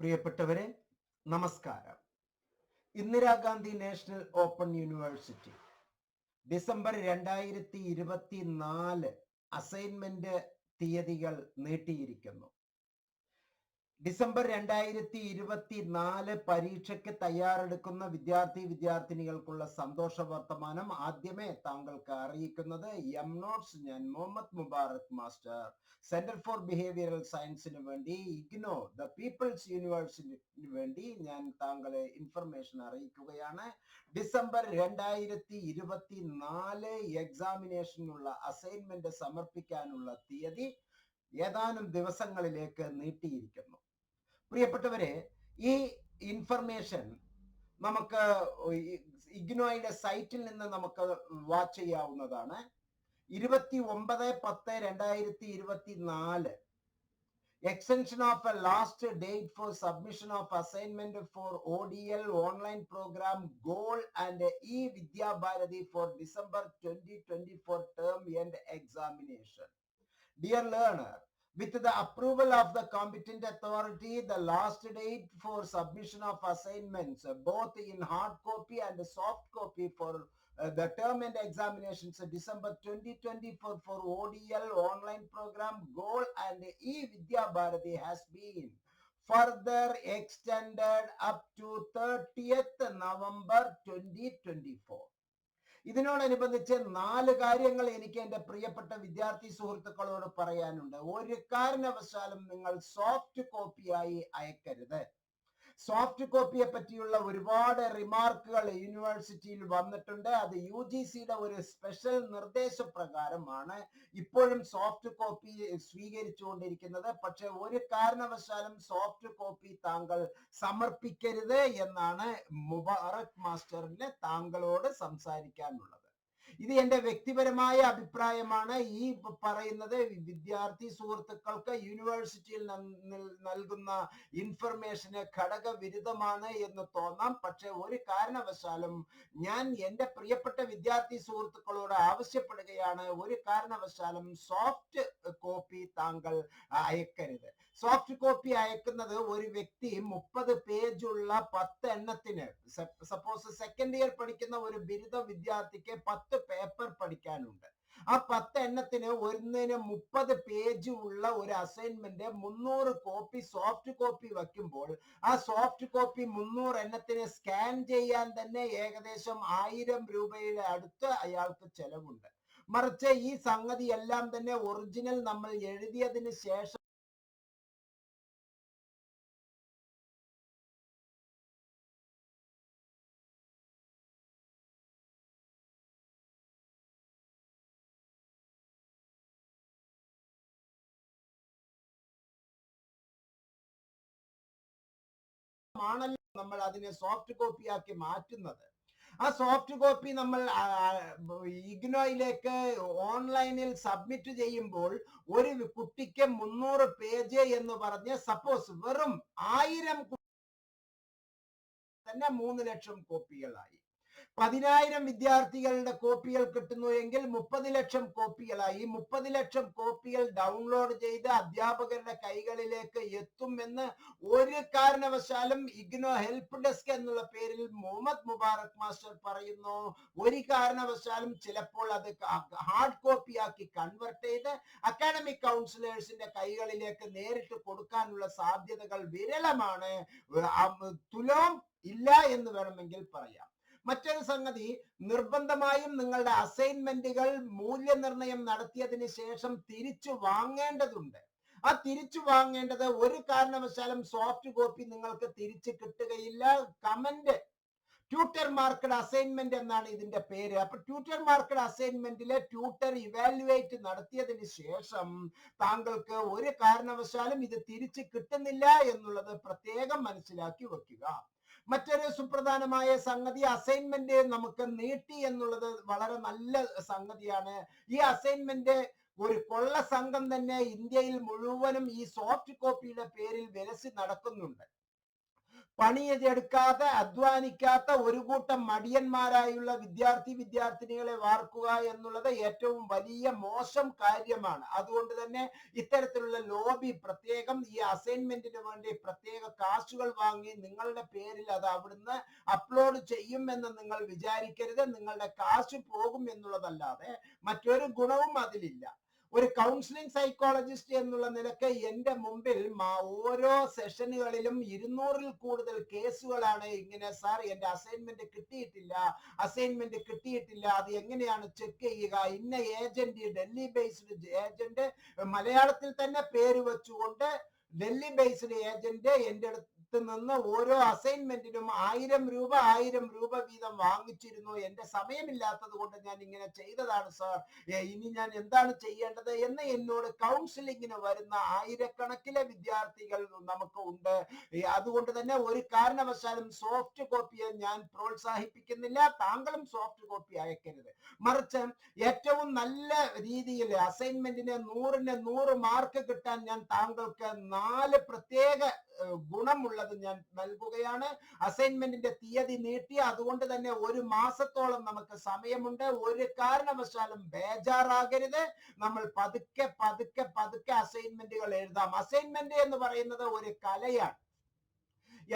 പ്രിയപ്പെട്ടവരെ നമസ്കാരം. Indira Gandhi national open university December രണ്ടായിരത്തി ഇരുപത്തി നാല് അസൈൻമെന്റ് തീയതികൾ നീട്ടിയിരിക്കുന്നു. ഡിസംബർ രണ്ടായിരത്തി ഇരുപത്തി നാല് പരീക്ഷയ്ക്ക് തയ്യാറെടുക്കുന്ന വിദ്യാർത്ഥി വിദ്യാർത്ഥിനികൾക്കുള്ള സന്തോഷ വർത്തമാനം ആദ്യമേ താങ്കൾക്ക് അറിയിക്കുന്നത് എം നോട്ട്സ് ഞാൻ Muhammad Mubarak master. Centre for behavioural സയൻസിന് വേണ്ടി ഇഗ്നോ ദ പീപ്പിൾസ് യൂണിവേഴ്സിറ്റിന് വേണ്ടി ഞാൻ താങ്കളെ ഇൻഫർമേഷൻ അറിയിക്കുകയാണ്. ഡിസംബർ രണ്ടായിരത്തി ഇരുപത്തി നാല് എക്സാമിനേഷനുള്ള അസൈൻമെന്റ് സമർപ്പിക്കാനുള്ള തീയതി ഏതാനും ദിവസങ്ങളിലേക്ക് നീട്ടിയിരിക്കുന്നു. പ്രിയപ്പെട്ടവരെ ഈ ഇൻഫർമേഷൻ നമുക്ക് ഇഗ്നോയുടെ സൈറ്റിൽ നിന്ന് നമുക്ക് വാച്ച് ചെയ്യാവുന്നതാണ്. ഇരുപത്തി ഒമ്പത് പത്ത് രണ്ടായിരത്തി ഇരുപത്തി നാല് extension of a last date for submission of assignment for O D L online programme goal and E Vidyabharati for December twenty twenty four term end examination dear learner, with the approval of the competent authority, the last date for submission of assignments, both in hard copy and soft copy for uh, the term and examinations, uh, December 2024 for ODL online program Goal and E-Vidya Bharati has been further extended up to 30th November 2024. ഇതിനോടനുബന്ധിച്ച് നാല് കാര്യങ്ങൾ എനിക്ക് എന്റെ പ്രിയപ്പെട്ട വിദ്യാർത്ഥി സുഹൃത്തുക്കളോട് പറയാനുണ്ട്. ഒരു കാരണവശാലും നിങ്ങൾ സോഫ്റ്റ് കോപ്പിയായി അയക്കരുത്. സോഫ്റ്റ് കോപ്പിയെ പറ്റിയുള്ള ഒരുപാട് റിമാർക്കുകൾ യൂണിവേഴ്സിറ്റിയിൽ വന്നിട്ടുണ്ട്. അത് യു ജി സിയുടെ ഒരു സ്പെഷ്യൽ നിർദ്ദേശപ്രകാരമാണ് ഇപ്പോഴും സോഫ്റ്റ് കോപ്പി സ്വീകരിച്ചുകൊണ്ടിരിക്കുന്നത്. പക്ഷെ ഒരു കാരണവശാലും സോഫ്റ്റ് കോപ്പി താങ്കൾ സമർപ്പിക്കരുത് എന്നാണ് മുബാറക് മാസ്റ്ററിന് താങ്കളോട് സംസാരിക്കാനുള്ളത്. ഇത് എന്റെ വ്യക്തിപരമായ അഭിപ്രായമാണ്. ഈ പറയുന്നത് വിദ്യാർത്ഥി സുഹൃത്തുക്കൾക്ക് യൂണിവേഴ്സിറ്റിയിൽ നൽകുന്ന ഇൻഫർമേഷന് ഘടകവിരുദ്ധമാണ് എന്ന് തോന്നാം. പക്ഷെ ഒരു കാരണവശാലും ഞാൻ എന്റെ പ്രിയപ്പെട്ട വിദ്യാർത്ഥി സുഹൃത്തുക്കളോട് ആവശ്യപ്പെടുകയാണ്. ഒരു കാരണവശാലും സോഫ്റ്റ് കോപ്പി താങ്കൾ അയക്കരുത്. സോഫ്റ്റ് കോപ്പി അയക്കുന്നത് ഒരു വ്യക്തി മുപ്പത് പേജുള്ള പത്ത് എണ്ണത്തിന്. സപ്പോസ് സെക്കൻഡ് ഇയർ പഠിക്കുന്ന ഒരു ബിരുദ വിദ്യാർത്ഥിക്ക് പത്ത് പേപ്പർ പഠിക്കാനുണ്ട്. ആ പത്ത് എണ്ണത്തിന് ഒന്നിന് മുപ്പത് പേജ് ഉള്ള ഒരു അസൈൻമെന്റ് മുന്നൂറ് കോപ്പി സോഫ്റ്റ് കോപ്പി വയ്ക്കുമ്പോൾ ആ സോഫ്റ്റ് കോപ്പി മുന്നൂറ് എണ്ണത്തിന് സ്കാൻ ചെയ്യാൻ തന്നെ ഏകദേശം ആയിരം രൂപയുടെ അടുത്ത് അയാൾക്ക് ചെലവുണ്ട്. മറിച്ച് ഈ സംഗതി എല്ലാം തന്നെ ഒറിജിനൽ നമ്മൾ എഴുതിയതിന് ശേഷം ആണല്ലോ നമ്മൾ അതിനെ സോഫ്റ്റ് കോപ്പി ആക്കി മാറ്റുന്നത്. ആ സോഫ്റ്റ് കോപ്പി നമ്മൾ ഇഗ്നോയിലേക്ക് ഓൺലൈനിൽ സബ്മിറ്റ് ചെയ്യുമ്പോൾ ഒരു കുട്ടിക്ക് മുന്നൂറ് പേജ് എന്ന് പറഞ്ഞ് സപ്പോസ് വെറും ആയിരം തന്നെ മൂന്ന് ലക്ഷം കോപ്പികളായി. പതിനായിരം വിദ്യാർത്ഥികളുടെ കോപ്പികൾ കിട്ടുന്നു എങ്കിൽ മുപ്പത് ലക്ഷം കോപ്പികളായി. മുപ്പത് ലക്ഷം കോപ്പികൾ ഡൗൺലോഡ് ചെയ്ത് അധ്യാപകരുടെ കൈകളിലേക്ക് എത്തുമെന്ന് ഒരു കാരണവശാലും ഇഗ്നോ ഹെൽപ്പ് ഡെസ്ക് എന്നുള്ള പേരിൽ മുഹമ്മദ് മുബാറക് മാസ്റ്റർ പറയുന്നു. ഒരു കാരണവശാലും ചിലപ്പോൾ അത് ഹാർഡ് കോപ്പിയാക്കി കൺവെർട്ട് ചെയ്ത് അക്കാഡമിക് കൗൺസിലേഴ്സിന്റെ കൈകളിലേക്ക് നേരിട്ട് കൊടുക്കാനുള്ള സാധ്യതകൾ വിരളമാണ്. തുലോം ഇല്ല എന്ന് വേണമെങ്കിൽ പറയാം. മറ്റൊരു സംഗതി നിർബന്ധമായും നിങ്ങളുടെ അസൈൻമെന്റുകൾ മൂല്യനിർണയം നടത്തിയതിന് ശേഷം തിരിച്ചു വാങ്ങേണ്ടതുണ്ട്. ആ തിരിച്ചു വാങ്ങേണ്ടത് ഒരു കാരണവശാലും സോഫ്റ്റ് കോപ്പി നിങ്ങൾക്ക് തിരിച്ചു കിട്ടുകയില്ല. കമന്റ് ട്യൂട്ടർ മാർക്കഡ് അസൈൻമെന്റ് എന്നാണ് ഇതിന്റെ പേര്. അപ്പൊ ട്യൂട്ടർ മാർക്കഡ് അസൈൻമെന്റിലെ ട്യൂട്ടർ ഇവാലുവേറ്റ് നടത്തിയതിന് ശേഷം താങ്കൾക്ക് ഒരു കാരണവശാലും ഇത് തിരിച്ചു കിട്ടുന്നില്ല എന്നുള്ളത് പ്രത്യേകം മനസ്സിലാക്കി വെക്കുക മറ്റൊരു സുപ്രധാനമായ സംഗതി അസൈൻമെന്റ് നമുക്ക് നീട്ടി എന്നുള്ളത് വളരെ നല്ല സംഗതിയാണ്. ഈ അസൈൻമെന്റ് ഒരു കൊള്ള സംഘം തന്നെ ഇന്ത്യയിൽ മുഴുവനും ഈ സോഫ്റ്റ് കോപ്പിയുടെ പേരിൽ വിലസി നടക്കുന്നുണ്ട്. പണിയെടുക്കാതെ അധ്വാനിക്കാത്ത ഒരു കൂട്ടം മടിയന്മാരായുള്ള വിദ്യാർത്ഥി വിദ്യാർത്ഥിനികളെ വാർക്കുക എന്നുള്ളത് ഏറ്റവും വലിയ മോശം കാര്യമാണ്. അതുകൊണ്ട് തന്നെ ഇത്തരത്തിലുള്ള ലോബി പ്രത്യേകം ഈ അസൈൻമെന്റിന് വേണ്ടി പ്രത്യേക കാശുകൾ വാങ്ങി നിങ്ങളുടെ പേരിൽ അത് അവിടുന്ന് അപ്ലോഡ് ചെയ്യുമെന്ന് നിങ്ങൾ വിചാരിക്കരുത്. നിങ്ങളുടെ കാശ് പോകും എന്നുള്ളതല്ലാതെ മറ്റൊരു ഗുണവും അതിലില്ല. ഒരു കൗൺസിലിംഗ് സൈക്കോളജിസ്റ്റ് എന്നുള്ള നിലയ്ക്ക് എന്റെ മുമ്പിൽ ഓരോ സെഷനുകളിലും ഇരുന്നൂറിൽ കൂടുതൽ കേസുകളാണ് ഇങ്ങനെ സാർ എന്റെ അസൈൻമെന്റ് കിട്ടിയിട്ടില്ല അസൈൻമെന്റ് കിട്ടിയിട്ടില്ല അത് എങ്ങനെയാണ് ചെക്ക് ചെയ്യുക? ഇന്ന ഏജന്റ് ഡൽഹി ബേസ്ഡ് ഏജന്റ് മലയാളത്തിൽ തന്നെ പേര് വെച്ചുകൊണ്ട് ഡൽഹി ബേസ്ഡ് ഏജന്റ് എന്റെ അടുത്ത് നിന്ന് ഓരോ അസൈൻമെന്റിനും ആയിരം രൂപ ആയിരം രൂപ വീതം വാങ്ങിച്ചിരുന്നു. എന്റെ സമയമില്ലാത്തത് കൊണ്ട് ഞാൻ ഇങ്ങനെ ചെയ്തതാണ് സാർ ഇനി ഞാൻ എന്താണ് ചെയ്യേണ്ടത് എന്ന് എന്നോട് കൗൺസിലിങ്ങിന് വരുന്ന ആയിരക്കണക്കിലെ വിദ്യാർത്ഥികൾ നമുക്ക് ഉണ്ട്. അതുകൊണ്ട് തന്നെ ഒരു കാരണവശാലും സോഫ്റ്റ് കോപ്പിയെ ഞാൻ പ്രോത്സാഹിപ്പിക്കുന്നില്ല. താങ്കളും സോഫ്റ്റ് കോപ്പി അയക്കരുത്. മറിച്ച് ഏറ്റവും നല്ല രീതിയിൽ അസൈൻമെന്റിന് നൂറിന് നൂറ് മാർക്ക് കിട്ടാൻ ഞാൻ താങ്കൾക്ക് നാല് പ്രത്യേക ഗുണമുള്ളത് ഞാൻ നൽകുകയാണ്. അസൈൻമെന്റിന്റെ തീയതി നീട്ടി അതുകൊണ്ട് തന്നെ ഒരു മാസത്തോളം നമുക്ക് സമയമുണ്ട്. ഒരു കാരണവശാലും ബേജാറാകരുത്. നമ്മൾ പതുക്കെ പതുക്കെ പതുക്കെ അസൈൻമെന്റുകൾ എഴുതാം. അസൈൻമെന്റ് എന്ന് പറയുന്നത് ഒരു കലയാണ്.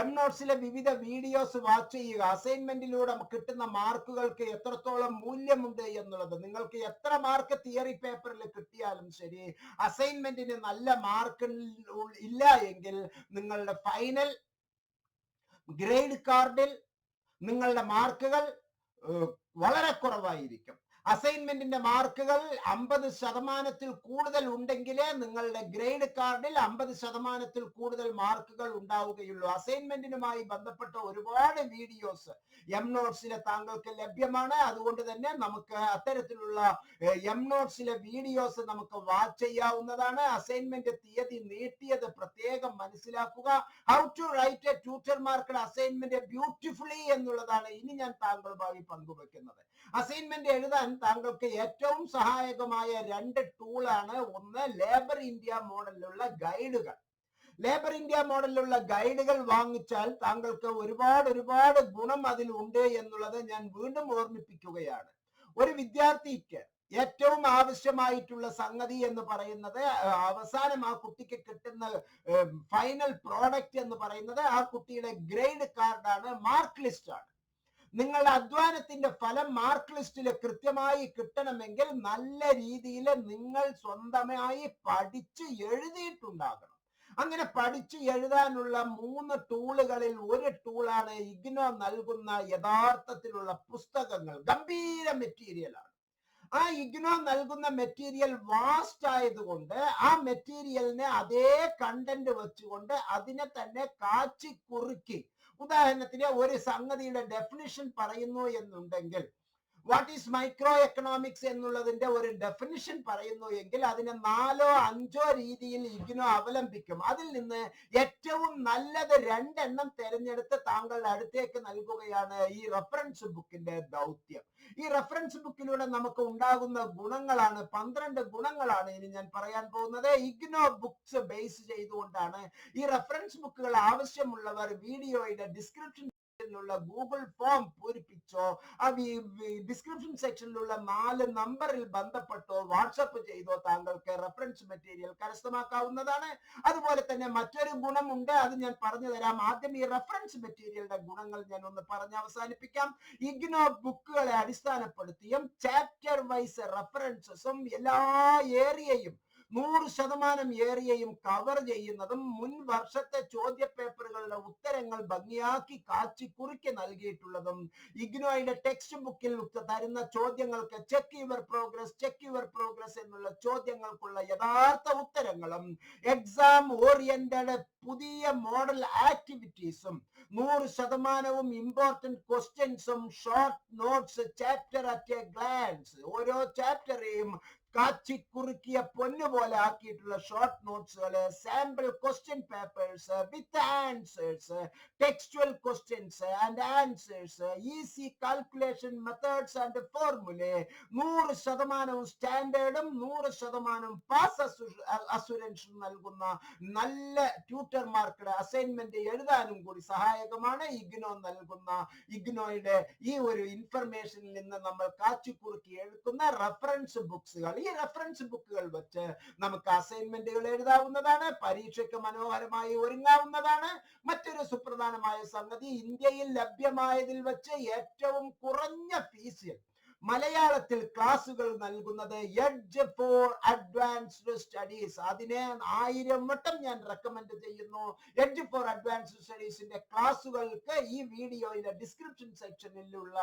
എം നോട്ട്സിലെ വിവിധ വീഡിയോസ് വാച്ച് ചെയ്യുക. അസൈൻമെന്റിലൂടെ കിട്ടുന്ന മാർക്കുകൾക്ക് എത്രത്തോളം മൂല്യമുണ്ട് എന്നുള്ളത്. നിങ്ങൾക്ക് എത്ര മാർക്ക് തിയറി പേപ്പറിൽ കിട്ടിയാലും ശരി അസൈൻമെന്റിന് നല്ല മാർക്ക് ഇല്ല എങ്കിൽ നിങ്ങളുടെ ഫൈനൽ ഗ്രേഡ് കാർഡിൽ നിങ്ങളുടെ മാർക്കുകൾ വളരെ കുറവായിരിക്കും. അസൈൻമെന്റിന്റെ മാർക്കുകൾ അമ്പത് ശതമാനത്തിൽ കൂടുതൽ ഉണ്ടെങ്കിലേ നിങ്ങളുടെ ഗ്രേഡ് കാർഡിൽ അമ്പത് ശതമാനത്തിൽ കൂടുതൽ മാർക്കുകൾ ഉണ്ടാവുകയുള്ളൂ. അസൈൻമെന്റിനുമായി ബന്ധപ്പെട്ട ഒരുപാട് വീഡിയോസ് എം നോട്ട്സിലെ താങ്കൾക്ക് ലഭ്യമാണ്. അതുകൊണ്ട് തന്നെ നമുക്ക് അത്തരത്തിലുള്ള എം നോട്ട്സിലെ വീഡിയോസ് നമുക്ക് വാച്ച് ചെയ്യാവുന്നതാണ്. അസൈൻമെന്റ് തീയതി നീട്ടിയത് പ്രത്യേകം മനസ്സിലാക്കുക. How to write a tutor marked assignment beautifully എന്നുള്ളതാണ് ഇനി ഞാൻ താങ്കളുമായി പങ്കുവെക്കുന്നത് അസൈൻമെന്റ് എഴുതാൻ താങ്കൾക്ക് ഏറ്റവും സഹായകമായ രണ്ട് ടൂളാണ് ഒന്ന് ലേബർ ഇന്ത്യ മോഡലിലുള്ള ഗൈഡുകൾ ലേബർ ഇന്ത്യ മോഡലിലുള്ള ഗൈഡുകൾ വാങ്ങിച്ചാൽ താങ്കൾക്ക് ഒരുപാട് ഒരുപാട് ഗുണം അതിൽ ഉണ്ട് എന്നുള്ളത് ഞാൻ വീണ്ടും ഓർമ്മിപ്പിക്കുകയാണ്. ഒരു വിദ്യാർത്ഥിക്ക് ഏറ്റവും ആവശ്യമായിട്ടുള്ള സംഗതി എന്ന് പറയുന്നത് അവസാനം ആ കുട്ടിക്ക് കിട്ടുന്ന ഫൈനൽ പ്രോഡക്റ്റ് എന്ന് പറയുന്നത് ആ കുട്ടിയുടെ ഗ്രേഡ് കാർഡാണ് മാർക്ക് ലിസ്റ്റ് ആണ്. നിങ്ങളുടെ അധ്വാനത്തിന്റെ ഫലം മാർക്ക് ലിസ്റ്റിൽ കൃത്യമായി കിട്ടണമെങ്കിൽ നല്ല രീതിയിൽ നിങ്ങൾ സ്വന്തമായി പഠിച്ച് എഴുതിയിട്ടുണ്ടാകണം. അങ്ങനെ പഠിച്ചു എഴുതാനുള്ള മൂന്ന് ടൂളുകളിൽ ഒരു ടൂളാണ് ഇഗ്നോ നൽകുന്ന യഥാർത്ഥത്തിലുള്ള പുസ്തകങ്ങൾ. ഗംഭീര മെറ്റീരിയലാണ് ആ ഇഗ്നോ നൽകുന്ന മെറ്റീരിയൽ വാസ്റ്റ് ആയതുകൊണ്ട് ആ മെറ്റീരിയലിനെ അതേ കണ്ടന്റ് വെച്ചുകൊണ്ട് അതിനെ തന്നെ കാച്ചി കുറുക്കി ഉദാഹരണത്തിന് ഒരു സംഗതിയുടെ ഡെഫിനിഷൻ പറയുന്നു എന്നുണ്ടെങ്കിൽ വാട്ട് ഈസ് മൈക്രോ എക്കണോമിക്സ് എന്നുള്ളതിന്റെ ഒരു ഡെഫിനിഷൻ പറയുന്നു എങ്കിൽ അതിനെ നാലോ അഞ്ചോ രീതിയിൽ ഇഗ്നോ അവലംബിക്കും. അതിൽ നിന്ന് ഏറ്റവും നല്ലത് രണ്ടെണ്ണം തിരഞ്ഞെടുത്ത് താങ്കളുടെ അടുത്തേക്ക് നൽകുകയാണ് ഈ റെഫറൻസ് ബുക്കിന്റെ ദൗത്യം. ഈ റെഫറൻസ് ബുക്കിലൂടെ നമുക്ക് ഉണ്ടാകുന്ന ഗുണങ്ങളാണ് പന്ത്രണ്ട് ഗുണങ്ങളാണ് ഇനി ഞാൻ പറയാൻ പോകുന്നത്. ഇഗ്നോ ബുക്സ് ബേസ് ചെയ്തുകൊണ്ടാണ് ഈ റെഫറൻസ് ബുക്കുകൾ ആവശ്യമുള്ളവർ വീഡിയോയുടെ ഡിസ്ക്രിപ്ഷൻ സെക്ഷനിലുള്ള ഗൂഗിൾ ഫോം പൂരിപ്പിച്ചോ ആ ഡിസ്ക്രിപ്ഷൻ സെക്ഷനിലുള്ള നാല് നമ്പറിൽ ബന്ധപ്പെട്ടോ വാട്സപ്പ് ചെയ്തോ താങ്കൾക്ക് റെഫറൻസ് മെറ്റീരിയൽ കരസ്ഥമാക്കാവുന്നതാണ്. അതുപോലെ തന്നെ മറ്റൊരു ഗുണമുണ്ട് അത് ഞാൻ പറഞ്ഞു തരാം. ആദ്യം ഈ റെഫറൻസ് മെറ്റീരിയലിന്റെ ഗുണങ്ങൾ ഞാൻ ഒന്ന് പറഞ്ഞ് അവസാനിപ്പിക്കാം. ഇഗ്നോ ബുക്കുകളെ അടിസ്ഥാനപ്പെടുത്തിയും ചാപ്റ്റർ വൈസ് റെഫറൻസസും എല്ലാ ഏരിയയും നൂറ് ശതമാനം ഏറിയയും കവർ ചെയ്യുന്നതും മുൻ വർഷത്തെ ചോദ്യ പേപ്പറുകളുടെ ഉത്തരങ്ങൾ ഭംഗിയാക്കി കാച്ചി കുറിക്ക് നൽകിയിട്ടുള്ളതും ഇഗ്നോയുടെ ടെക്സ്റ്റ് ബുക്കിൽ തരുന്ന ചോദ്യങ്ങൾക്ക് check your progress check your progress എന്നുള്ള ചോദ്യങ്ങൾക്കുള്ള യഥാർത്ഥ ഉത്തരങ്ങളും എക്സാം ഓറിയന്റഡ് പുതിയ മോഡൽ ആക്ടിവിറ്റീസും നൂറ് ശതമാനവും ഇമ്പോർട്ടന്റ് ക്വസ്റ്റ്യൻസും short notes chapter at a glance ഓരോ ചാപ്റ്ററെയും കാച്ചി കുറുക്കിയ പൊന്നു പോലെ ആക്കിയിട്ടുള്ള short നോട്ട്സുകൾ sample question papers with answers textual questions and answers easy calculation methods and formula നൂറ് ശതമാനവും സ്റ്റാൻഡേർഡും നൂറ് ശതമാനം പാസ് അസുരൻസും നൽകുന്ന നല്ല ട്യൂട്ടർമാർക്കുടെ അസൈൻമെന്റ് എഴുതാനും കൂടി സഹായകമാണ്. ഇഗ്നോ നൽകുന്ന ഇഗ്നോയുടെ ഈ ഒരു ഇൻഫർമേഷനിൽ നിന്ന് നമ്മൾ കാച്ചിക്കുറുക്കി എഴുതുന്ന റെഫറൻസ് ബുക്സുകൾ ഈ റെഫറൻസ് ബുക്കുകൾ വെച്ച് നമുക്ക് അസൈൻമെന്റുകൾ എഴുതാവുന്നതാണ് പരീക്ഷയ്ക്ക് മനോഹരമായി ഒരുങ്ങാവുന്നതാണ്. മറ്റൊരു സുപ്രധാനമായ സംഗതി ഇന്ത്യയിൽ ലഭ്യമായതിൽ വെച്ച് ഏറ്റവും കുറഞ്ഞ ഫീസിൽ മലയാളത്തിൽ ക്ലാസ്സുകൾ നൽകുന്നത് എഡ്ജ് ഫോർ അഡ്വാൻസ്ഡ് സ്റ്റഡീസ് അതിനെ ആയിരം വട്ടം ഞാൻ റെക്കമെൻഡ് ചെയ്യുന്നു. എഡ്ജ് ഫോർ അഡ്വാൻസ്ഡ് സ്റ്റഡീസിന്റെ ക്ലാസ്സുകൾക്ക് ഈ വീഡിയോയിലെ ഡിസ്ക്രിപ്ഷൻ സെക്ഷനിലുള്ള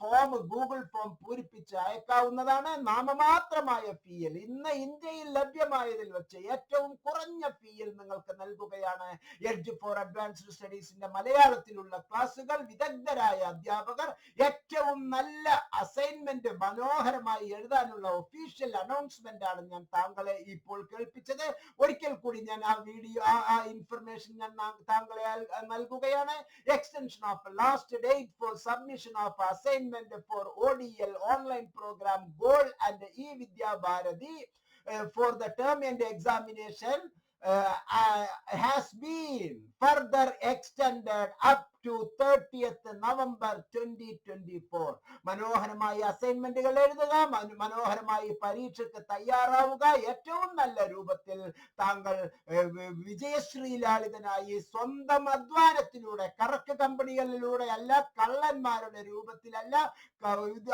ഫോം ഗൂഗിൾ ഫോം പൂരിപ്പിച്ച് അയക്കാവുന്നതാണ്. നാമമാത്രമായ ഫീയിൽ ഇന്ന് ഇന്ത്യയിൽ ലഭ്യമായതിൽ വെച്ച് ഏറ്റവും കുറഞ്ഞ ഫീയിൽ നിങ്ങൾക്ക് നൽകുകയാണ് എഡ്ജ് ഫോർ അഡ്വാൻസ്ഡ് സ്റ്റഡീസിന്റെ മലയാളത്തിലുള്ള ക്ലാസ്സുകൾ. വിദഗ്ധരായ അധ്യാപകർ ഏറ്റവും നല്ല അസൈൻമെന്റ് മനോഹരമായി എഴുതാനുള്ള ഒഫീഷ്യൽ അനൗൺസ്മെന്റ് ആണ് ഞാൻ താങ്കളെ ഇപ്പോൾ കേൾപ്പിച്ചത്. ഒരിക്കൽ കൂടി ഞാൻ ആ വീഡിയോ ആ ഇൻഫർമേഷൻ ഞാൻ താങ്കളെ നൽകുകയാണ്. Extension of last date for submission of assignment for O D L online programme goal and E Vidyabharati for the term and examination has been further extended thirtieth to 30th November 2024 മനോഹരമായി അസൈൻമെന്റുകൾ എഴുതുക മന- മനോഹരമായി പരീക്ഷയ്ക്ക് തയ്യാറാവുക. ഏറ്റവും നല്ല രൂപത്തിൽ താങ്കൾ വിജയശ്രീലാളിതനായി സ്വന്തം അധ്വാനത്തിലൂടെ കറക്ക് കമ്പനികളിലൂടെ അല്ല കള്ളന്മാരുടെ രൂപത്തിലല്ല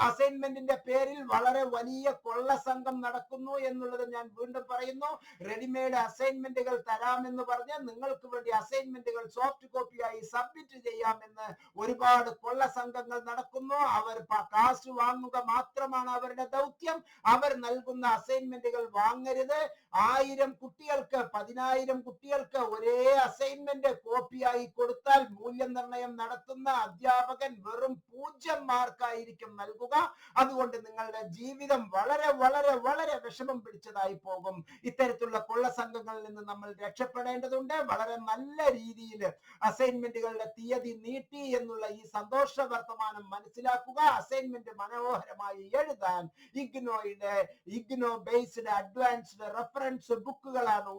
അസൈൻമെന്റിന്റെ പേരിൽ വളരെ വലിയ കൊള്ള സംഘം നടക്കുന്നു എന്നുള്ളത് ഞാൻ വീണ്ടും പറയുന്നു. റെഡിമെയ്ഡ് അസൈൻമെന്റുകൾ തരാമെന്ന് പറഞ്ഞ് നിങ്ങൾക്ക് വേണ്ടി അസൈൻമെന്റുകൾ സോഫ്റ്റ് കോപ്പിയായി സബ്മിറ്റ് ചെയ്യാമെന്ന് ഒരുപാട് കൊള്ള സംഘങ്ങൾ നടക്കുന്നു. അവർ കാശ് വാങ്ങുക മാത്രമാണ് അവരുടെ ദൗത്യം. അവർ നൽകുന്ന അസൈൻമെന്റുകൾ വാങ്ങരുത്. ആയിരം കുട്ടികൾക്ക് പതിനായിരം കുട്ടികൾക്ക് ഒരേ അസൈൻമെന്റ് കോപ്പിയായി കൊടുത്താൽ മൂല്യനിർണയം നടത്തുന്ന അധ്യാപകൻ വെറും പൂജ്യം മാർക്കായിരിക്കും നൽകുക. അതുകൊണ്ട് നിങ്ങളുടെ ജീവിതം വളരെ വളരെ വളരെ വിഷമം പിടിച്ചതായി പോകും. ഇത്തരത്തിലുള്ള കൊള്ള സംഘങ്ങളിൽ നിന്ന് നമ്മൾ രക്ഷപ്പെടേണ്ടതുണ്ട്. വളരെ നല്ല രീതിയിൽ അസൈൻമെന്റുകളുടെ തീയതി നീട്ടി എന്നുള്ള ഈ സന്തോഷ വർത്തമാനം മനസ്സിലാക്കുക അസൈൻമെന്റ് മനോഹരമായി എഴുതാൻ ഇഗ്നോയുടെ ഇഗ്നോ ബേസ്ഡ് അഡ്വാൻസ്ഡ് റെഫറൻസ് ബുക്കുകളാണ്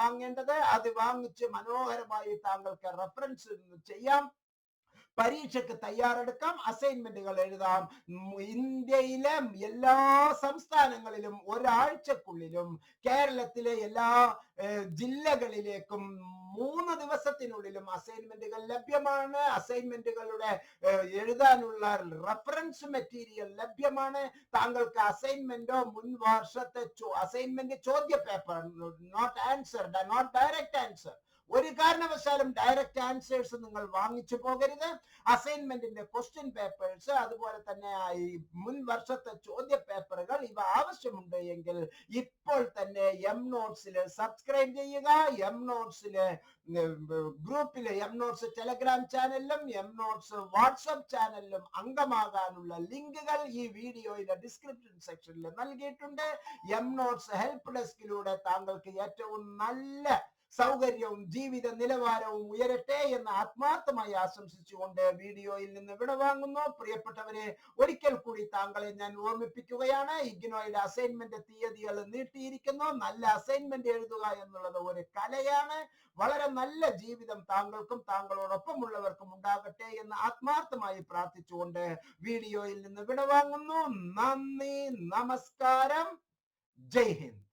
വാങ്ങേണ്ടത്. അത് വാങ്ങിച്ച് മനോഹരമായി താങ്കൾക്ക് റെഫറൻസ് ചെയ്യാം. പരീക്ഷയ്ക്ക് തയ്യാറെടുക്കാം. അസൈൻമെന്റുകൾ എഴുതാം. ഇന്ത്യയിലെ എല്ലാ സംസ്ഥാനങ്ങളിലും ഒരാഴ്ചക്കുള്ളിലും കേരളത്തിലെ എല്ലാ ജില്ലകളിലേക്കും മൂന്ന് ദിവസത്തിനുള്ളിലും അസൈൻമെന്റുകൾ ലഭ്യമാണ്. അസൈൻമെന്റുകളുടെ എഴുതാനുള്ള റഫറൻസ് മെറ്റീരിയൽ ലഭ്യമാണ്. താങ്കൾക്ക് അസൈൻമെന്റോ മുൻ വർഷത്തെ അസൈൻമെന്റ് ചോദ്യ paper note answer note direct answer ഒരു കാരണവശാലും ഡയറക്റ്റ് ആൻസേഴ്സ് നിങ്ങൾ വാങ്ങിച്ചു പോകരുത്. അസൈൻമെന്റിന്റെ ക്വസ്റ്റ്യൻ പേപ്പേഴ്സ് അതുപോലെ തന്നെ ഈ മുൻ വർഷത്തെ ചോദ്യ പേപ്പറുകൾ ഇവ ആവശ്യമുണ്ട് എങ്കിൽ ഇപ്പോൾ തന്നെ എം നോട്ട്സിൽ സബ്സ്ക്രൈബ് ചെയ്യുക. എം നോട്ട്സിലെ ഗ്രൂപ്പിലെ എം നോട്ട്സ് ടെലഗ്രാം ചാനലിലും എം നോട്ട്സ് വാട്സപ്പ് ചാനലിലും അംഗമാകാനുള്ള ലിങ്കുകൾ ഈ വീഡിയോയിലെ ഡിസ്ക്രിപ്ഷൻ സെക്ഷനിൽ നൽകിയിട്ടുണ്ട്. എം നോട്ട്സ് ഹെൽപ്പ് ഡെസ്കിലൂടെ താങ്കൾക്ക് ഏറ്റവും നല്ല സൗകര്യവും ജീവിത നിലവാരവും ഉയരട്ടെ എന്ന് ആത്മാർത്ഥമായി ആശംസിച്ചുകൊണ്ട് വീഡിയോയിൽ നിന്ന് വിടവാങ്ങുന്നു പ്രിയപ്പെട്ടവരെ ഒരിക്കൽ കൂടി താങ്കളെ ഞാൻ ഓർമ്മിപ്പിക്കുകയാണ്. ഇഗ്നോയുടെ അസൈൻമെന്റ് തീയതികൾ നീട്ടിയിരിക്കുന്നു. നല്ല അസൈൻമെന്റ് എഴുതുക എന്നുള്ളത് ഒരു കലയാണ്. വളരെ നല്ല ജീവിതം താങ്കൾക്കും താങ്കളോടൊപ്പം ഉള്ളവർക്കും ഉണ്ടാകട്ടെ എന്ന് ആത്മാർത്ഥമായി പ്രാർത്ഥിച്ചുകൊണ്ട് വീഡിയോയിൽ നിന്ന് വിടവാങ്ങുന്നു നന്ദി നമസ്കാരം. ജയ് ഹിന്ദ്.